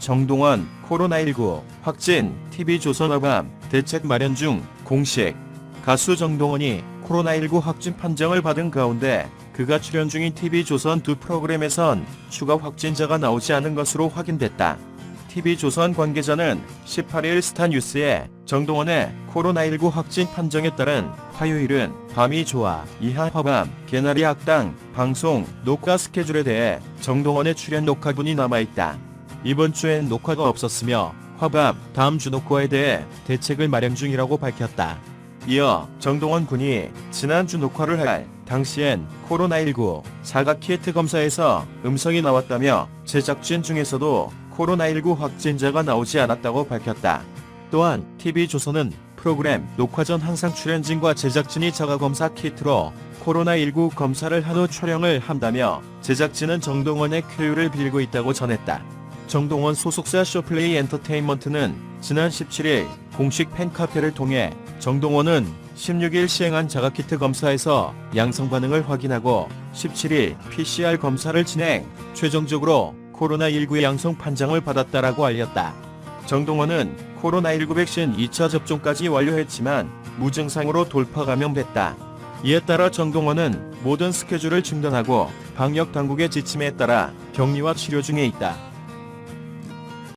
정동원 코로나19 확진 TV조선 어밤 대책 마련 중 공식 가수 정동원이 코로나19 확진 판정을 받은 가운데 그가 출연 중인 TV조선 두 프로그램에선 추가 확진자가 나오지 않은 것으로 확인됐다. TV조선 관계자는 18일 스타뉴스에 정동원의 코로나19 확진 판정에 따른 화요일은 밤이 좋아 이하 화밤 개나리 학당 방송 녹화 스케줄에 대해 정동원의 출연 녹화분이 남아있다. 이번 주엔 녹화가 없었으며 화밤 다음 주 녹화에 대해 대책을 마련 중이라고 밝혔다. 이어 정동원 군이 지난주 녹화를 할 당시엔 코로나19 사각 키트 검사에서 음성이 나왔다며 제작진 중에서도 코로나19 확진자가 나오지 않았다고 밝혔다. 또한 TV조선은 프로그램 녹화 전 항상 출연진과 제작진이 자가검사 키트로 코로나19 검사를 한 후 촬영을 한다며 제작진은 정동원의 쾌유를 빌고 있다고 전했다. 정동원 소속사 쇼플레이 엔터테인먼트는 지난 17일 공식 팬카페를 통해 정동원은 16일 시행한 자가키트 검사에서 양성 반응을 확인하고 17일 PCR 검사를 진행, 최종적으로 코로나19 양성 판정을 받았다라고 알렸다. 정동원은 코로나19 백신 2차 접종까지 완료했지만 무증상으로 돌파 감염됐다. 이에 따라 정동원은 모든 스케줄을 중단하고 방역 당국의 지침에 따라 격리와 치료 중에 있다.